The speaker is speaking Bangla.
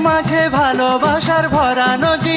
মাঝে ভালোবাসার ভরা নদী